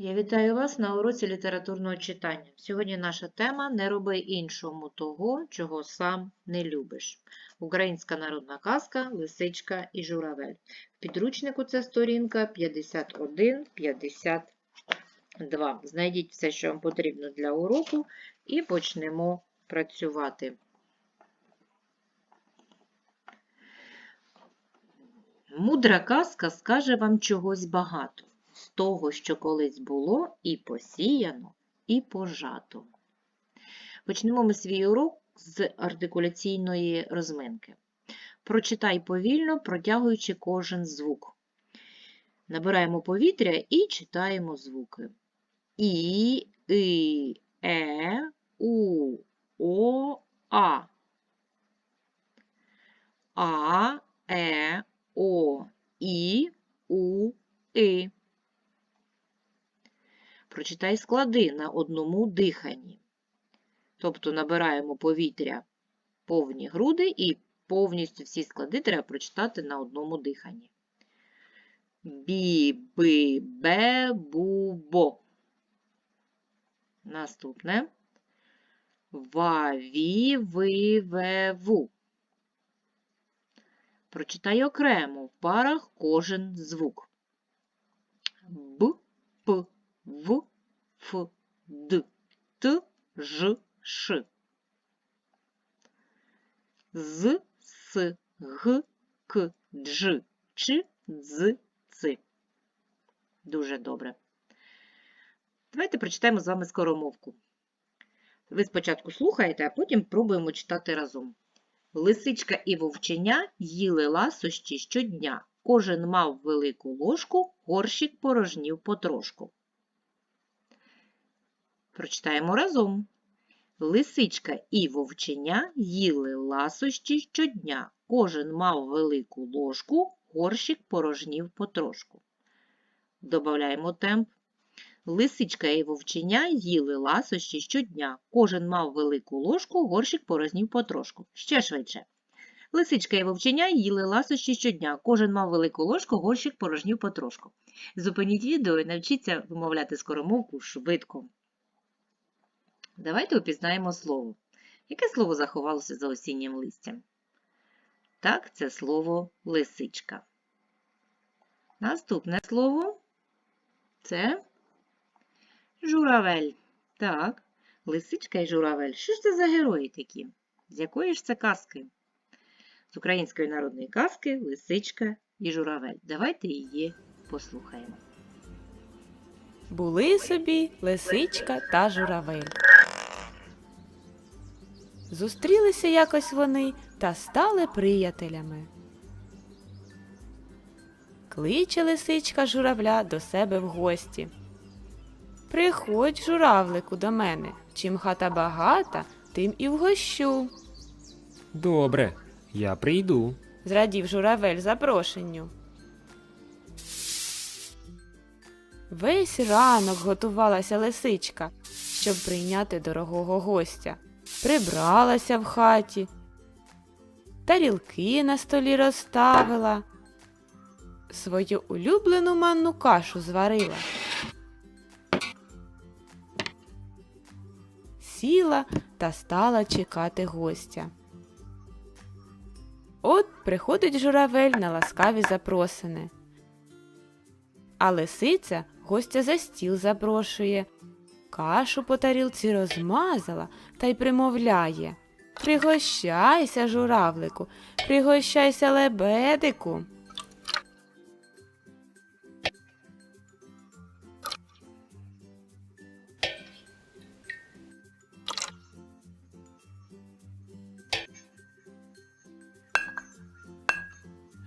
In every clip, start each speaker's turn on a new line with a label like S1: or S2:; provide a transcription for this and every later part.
S1: Я вітаю вас на уроці літературного читання. Сьогодні наша тема Не роби іншому того, чого сам не любиш. Українська народна казка Лисичка і журавель. В підручнику це сторінка 51-52. Знайдіть все, що вам потрібно для уроку, і почнемо працювати. Мудра казка скаже вам чогось багато того, що колись було і посіяно, і пожато. Почнемо ми свій урок з артикуляційної розминки. Прочитай повільно, протягуючи кожен звук. Набираємо повітря і читаємо звуки. І, и, е, у, о, а. А, е, о, і, у, и. Прочитай склади на одному диханні. Тобто набираємо повітря повні груди і повністю всі склади треба прочитати на одному диханні. Бі, би, бе, бу, бо. Наступне. Ва, ві, ви, ве, ву. Прочитай окремо в парах кожен звук. Б, п, в, ф, д, т, ж, ш. З, с, г, к, дж, ч, дз, ц. Дуже добре. Давайте прочитаємо з вами скоромовку. Ви спочатку слухаєте, а потім пробуємо читати разом. Лисичка і вовченя їли ласощі щодня. Кожен мав велику ложку, горщик порожнів потрошку. Прочитаємо разом. Лисичка і вовченя їли ласощі щодня. Кожен мав велику ложку, горщик порожнів потрошку. Добавляємо темп. Лисичка і вовченя їли ласощі щодня. Кожен мав велику ложку, горщик порожнів потрошку. Ще швидше. Лисичка і вовченя їли ласощі щодня. Кожен мав велику ложку, горщик порожнів потрошку. Зупиніть відео і навчіться вимовляти скоромовку швидко. Давайте опізнаємо слово. Яке слово заховалося за осіннім листям? Так, це слово лисичка. Наступне слово це журавель. Так, лисичка і журавель. Що ж це за герої такі? З якої ж це казки? З української народної казки Лисичка і журавель. Давайте її послухаємо.
S2: Були собі лисичка та журавель. Зустрілися якось вони та стали приятелями. Кличе лисичка журавля до себе в гості. Приходь, журавлику, до мене. Чим хата багата, тим і вгощу.
S3: Добре, я прийду.
S2: зрадів журавель запрошенню. Весь ранок готувалася лисичка, щоб прийняти дорогого гостя. Прибралася в хаті, тарілки на столі розставила, свою улюблену манну кашу зварила. Сіла та стала чекати гостя. От приходить журавель на ласкаві запросини. А лисиця гостя за стіл запрошує, кашу по тарілці розмазала та й примовляє Пригощайся, журавлику, пригощайся лебедику.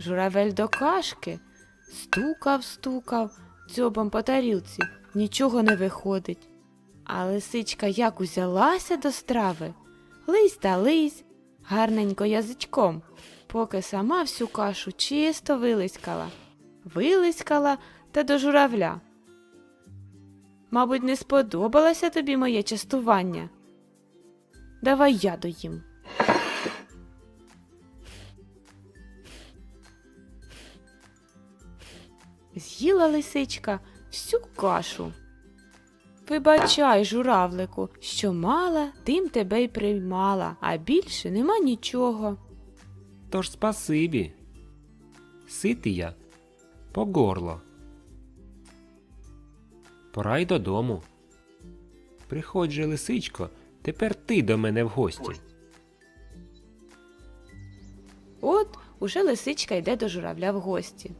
S2: Журавель до кашки стукав, стукав дзьобом по тарілці, нічого не виходить. А лисичка як узялася до страви, лись та лись, гарненько язичком, поки сама всю кашу чисто вилискала, вилискала та до журавля. Мабуть, не сподобалося тобі моє частування. Давай я доїм. З'їла лисичка всю кашу Вибачай, журавлику, що мала, тим тебе й приймала, а більше нема нічого.
S3: Тож спасибі. Ситий я по горло. Пора й додому. Приходь же, лисичко, тепер ти до мене в гості.
S2: От уже лисичка йде до журавля в гості.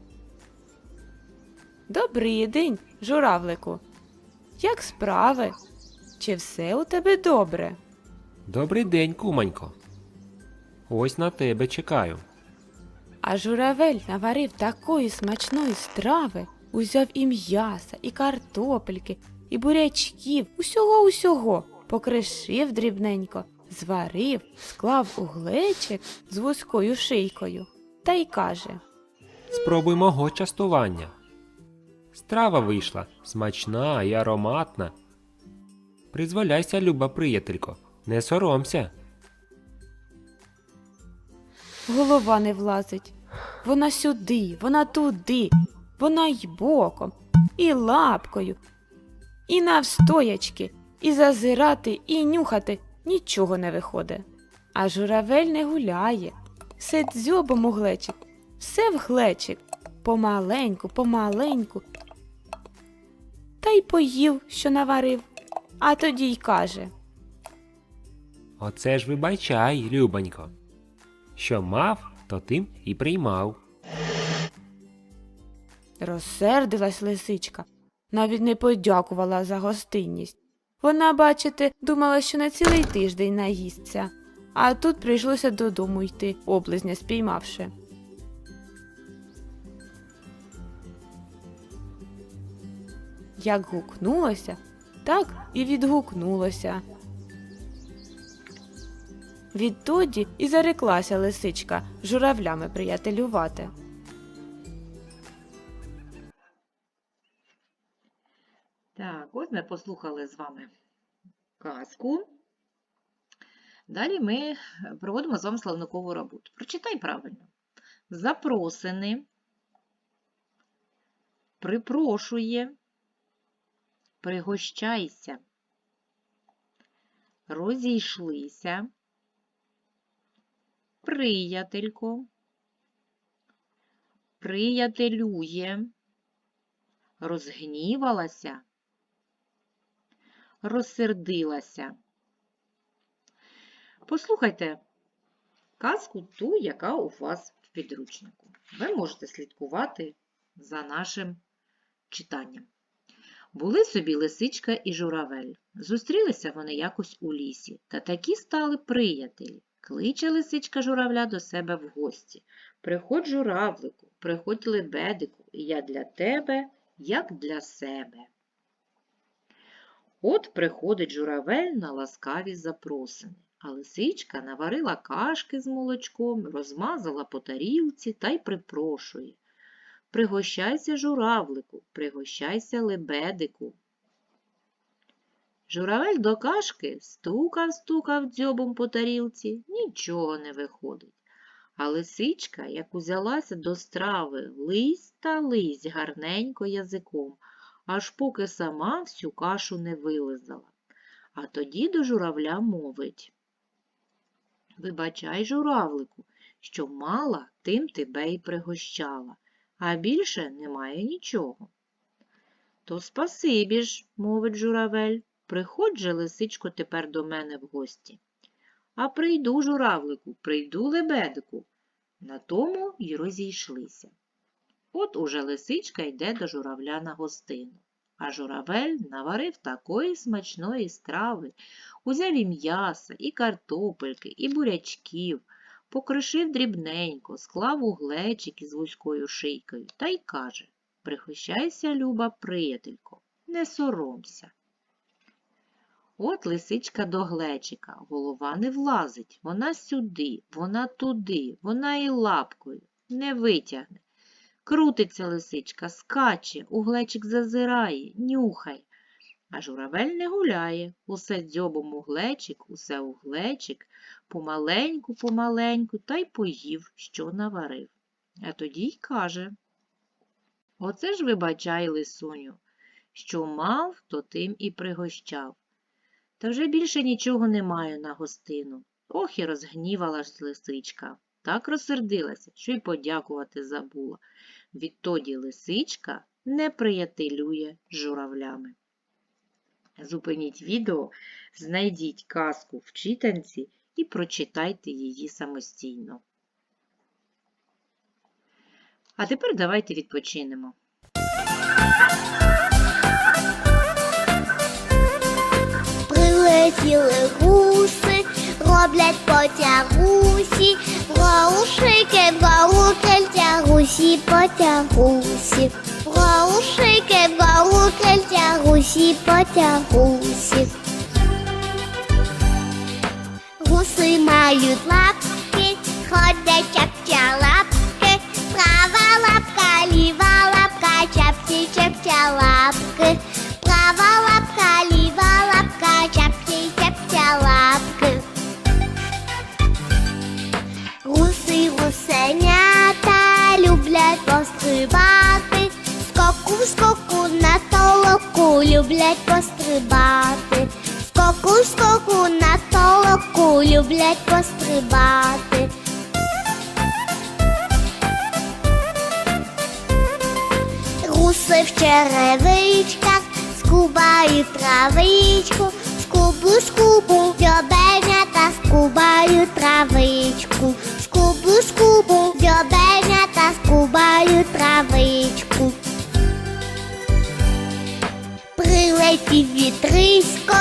S2: Добрий день, журавлику. Як справи? Чи все у тебе добре?
S3: Добрий день, кумонько. Ось на тебе чекаю.
S2: А журавель наварив такої смачної страви, узяв і м'яса, і картопельки, і бурячків, усього усього, покришив дрібненько, зварив, склав у глечик з вузькою шийкою та й каже
S3: Спробуй мого частування. Страва вийшла смачна і ароматна. Призволяйся, люба приятелько, не соромся.
S2: Голова не влазить. Вона сюди, вона туди, вона й боком, і лапкою, і навстоячки, і зазирати, і нюхати нічого не виходить. А журавель не гуляє, все дзьобом у глечик, все в глечик, помаленьку, помаленьку. Та й поїв, що наварив, а тоді й каже.
S3: Оце ж вибачай, любонько. Що мав, то тим і приймав.
S2: Розсердилась лисичка, навіть не подякувала за гостинність. Вона, бачите, думала, що на цілий тиждень наїсться, а тут прийшлося додому йти, облизня спіймавши. Як гукнулося, так і відгукнулося. Відтоді і зареклася лисичка журавлями приятелювати.
S1: Так, ось ми послухали з вами казку. Далі ми проводимо з вами словникову роботу. Прочитай правильно. Запросини, припрошує, пригощайся, розійшлися, приятелько, приятелює, розгнівалася, розсердилася. Послухайте казку ту, яка у вас в підручнику. Ви можете слідкувати за нашим читанням. Були собі лисичка і журавель. Зустрілися вони якось у лісі, та такі стали приятелі. Кличе лисичка журавля до себе в гості. Приходь журавлику, приходь лебедику, і я для тебе, як для себе. От приходить журавель на ласкаві запросини, а лисичка наварила кашки з молочком, розмазала по тарілці та й припрошує. Пригощайся, журавлику, пригощайся, лебедику. Журавель до кашки стукав, стукав дзьобом по тарілці, нічого не виходить. А лисичка, як узялася до страви, лись та лись гарненько язиком, аж поки сама всю кашу не вилизала. А тоді до журавля мовить. Вибачай, журавлику, що мала, тим тебе й пригощала, а більше немає нічого. То спасибі ж, мовить журавель, приходь же, лисичко, тепер до мене в гості. А прийду, журавлику, прийду лебедику. На тому й розійшлися. От уже лисичка йде до журавля на гостину. А журавель наварив такої смачної страви, узяв і м'яса, і картопельки, і бурячків, покришив дрібненько, склав у глечик із вузькою шийкою та й каже Пригощайся, люба приятелько, не соромся. От лисичка до глечика, голова не влазить, вона сюди, вона туди, вона і лапкою не витягне. Крутиться лисичка, скаче, у глечик зазирає, нюхай. А журавель не гуляє, усе дзьобом у глечик, усе у глечик, помаленьку, помаленьку, та й поїв, що наварив. А тоді й каже Оце ж вибачай, лисуню, Що мав, то тим і пригощав. Та вже більше нічого не маю на гостину. Ох і розгнівала ж лисичка. Так розсердилася, що й подякувати забула. Відтоді лисичка не приятелює журавлями. Зупиніть відео, знайдіть казку в читанці і прочитайте її самостійно. А тепер давайте відпочинемо.
S4: Прилетіли гуси, роблять потягусі, Гоушики, гоукельтя, гусі потягусі, Гоушики, гоукельтя, гусі потягусі. Гуси мають лапки, ходять чапча лапки, права лапка, ліва лапка, чапці чапча лапки, права лапка, ліва лапка, чапці чапча лапки. Гуси гусенята люблять пострибати, скоку скоку на толоку люблять пострибати, скоку скоку на толоку люблять пострибати. Гуси в черевичках скубають травичку, скубу скубу дьобенята скубають травичку, скубу скубу дьобенята скубають травичку. Прилетів вітрисько,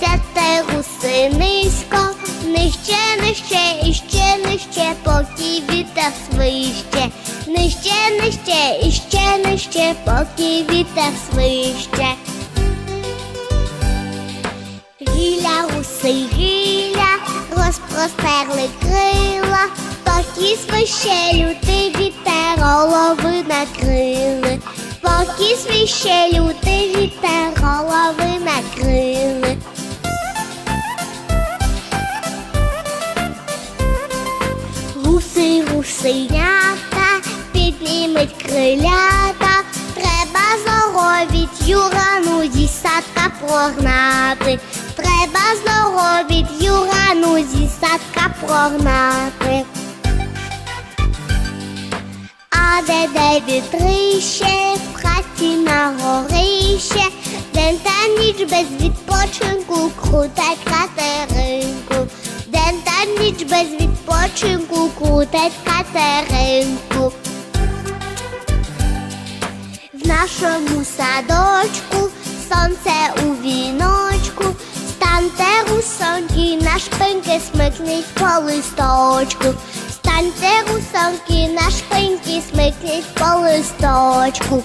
S4: сяте гуси низько, нижче, нижче, і ще нижче, поки вітер свище, нижче, нижче, і ще нижче, поки вітер свище. Гіля, гуси, гіля, розпростерли крила, поки свище лютий вітер голови накрили, поки свище лютий вітер голови накрили. Гуси, гусенята, піднімуть крилята, треба здоровіть юрану зі садка прогнати, треба здоровіть юрану зі садка прогнати. А де де вітрище, в на горище, день та ніч без відпочинку крутать катеринку, день та ніч без відпочинку крутать катеринку. В нашому садочку сонце у віночку, станьте русоньки, на шпиньки смикніть по листочку. Станьте русоньки, на шпиньки смикніть по листочку.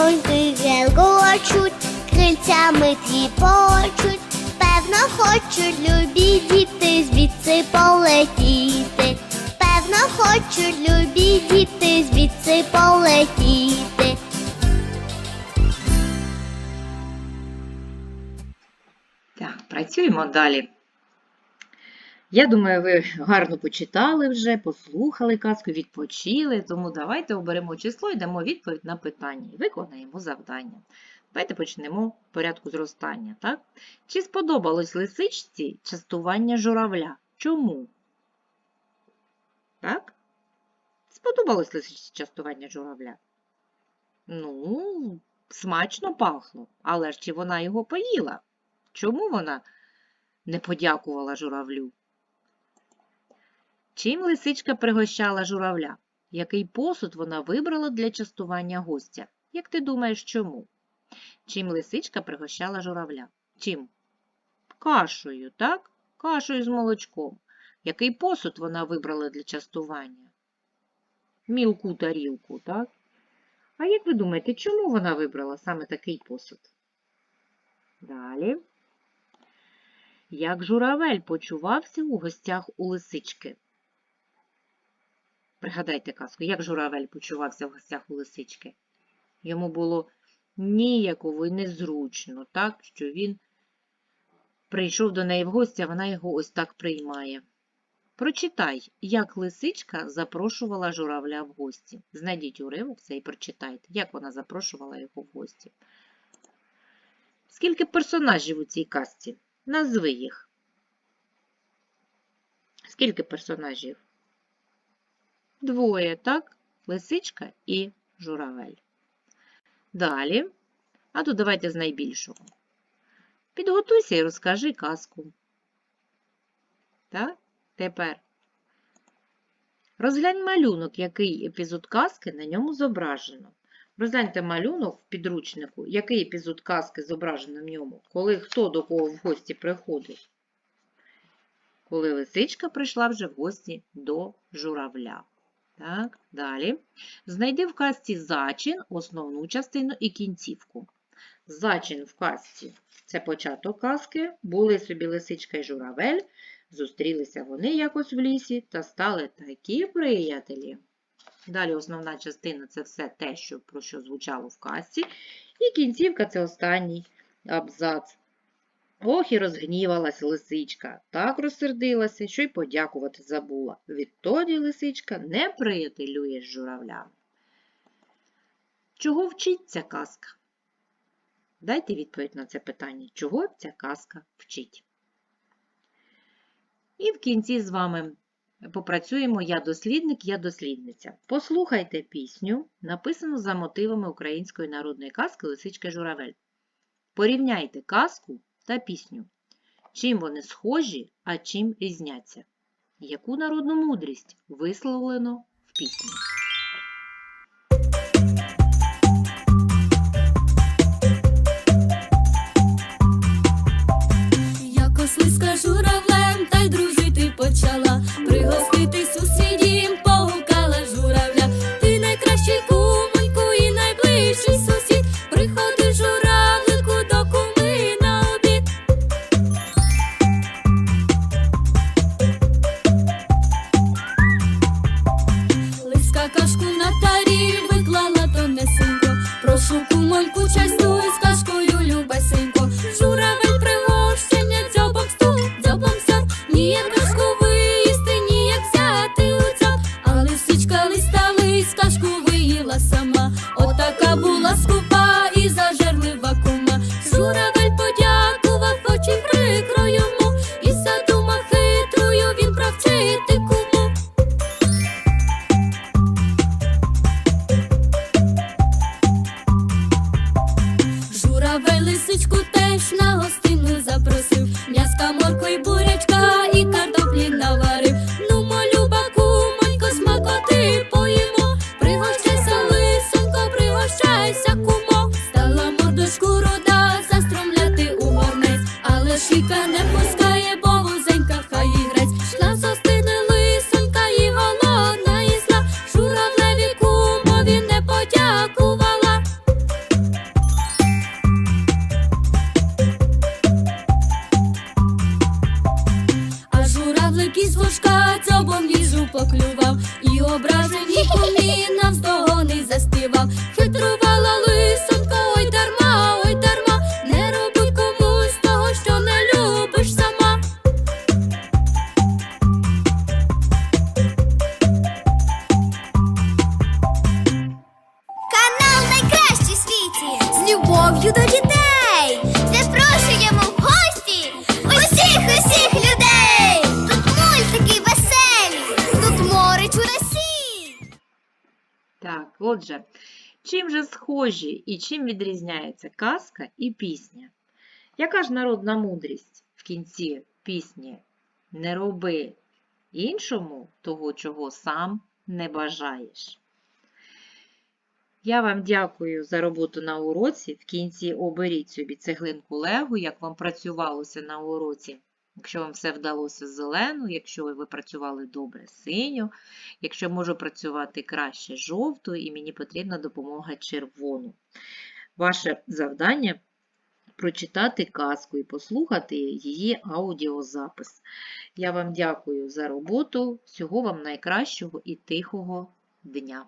S4: Гусоньки гелгочуть, крильцями тріпочуть, певно хочуть любі діти звідси полетіти. Певно хочуть любі діти звідси полетіти.
S1: Так, працюємо далі. Я думаю, ви гарно почитали вже, послухали казку, відпочили, тому давайте оберемо число і дамо відповідь на питання і виконаємо завдання. Давайте почнемо в порядку зростання. Так? Чи сподобалось лисичці частування журавля? Чому? Так? Сподобалось лисичці частування журавля? Ну, смачно пахло, але ж чи вона його поїла? Чому вона не подякувала журавлю? Чим лисичка пригощала журавля? Який посуд вона вибрала для частування гостя? Як ти думаєш, чому? Чим лисичка пригощала журавля? Чим? Кашею, так? Кашею з молочком. Який посуд вона вибрала для частування? Мілку тарілку, так? А як ви думаєте, чому вона вибрала саме такий посуд? Далі. Як журавель почувався у гостях у лисички? Пригадайте казку, як журавель почувався в гостях у лисички? Йому було ніяково і незручно, так, що він прийшов до неї в гості, а вона його ось так приймає. Прочитай, як лисичка запрошувала журавля в гості. Знайдіть уривок це і прочитайте, як вона запрошувала його в гості. Скільки персонажів у цій казці? Назви їх. Скільки персонажів? Двоє, так? Лисичка і журавель. Далі. А тут давайте з найбільшого. Підготуйся і розкажи казку. Так? Тепер. Розглянь малюнок, який епізод казки на ньому зображено. Розгляньте малюнок в підручнику, який епізод казки зображено в ньому, коли хто до кого в гості приходить. Коли лисичка прийшла вже в гості до журавля. Так, далі. Знайди в казці зачин, основну частину і кінцівку. Зачин в казці це початок казки. Були собі лисичка і журавель. Зустрілися вони якось в лісі та стали такі приятелі. Далі основна частина це все те, що, про що звучало в казці. І кінцівка це останній абзац. Ох, і розгнівалась лисичка, так розсердилася, що й подякувати забула. Відтоді лисичка не приятелює з журавлями. Чого вчить ця казка? Дайте відповідь на це питання. Чого ця казка вчить? І в кінці з вами попрацюємо Я дослідник, я дослідниця. Послухайте пісню, написану за мотивами української народної казки Лисичка Журавель. Порівняйте казку та пісню. Чим вони схожі, а чим різняться? Яку народну мудрість висловлено в пісні?
S5: Якось скажу журавлем, Прошу кумоньку
S1: схожі і чим відрізняється казка і пісня? Яка ж народна мудрість в кінці пісні? Не роби іншому того, чого сам не бажаєш. Я вам дякую за роботу на уроці. В кінці оберіть собі цеглинку Лего, як вам працювалося на уроці. Якщо вам все вдалося зелену, якщо ви працювали добре синю, якщо можу працювати краще жовту і мені потрібна допомога червону. Ваше завдання прочитати казку і послухати її аудіозапис. Я вам дякую за роботу. Всього вам найкращого і тихого дня.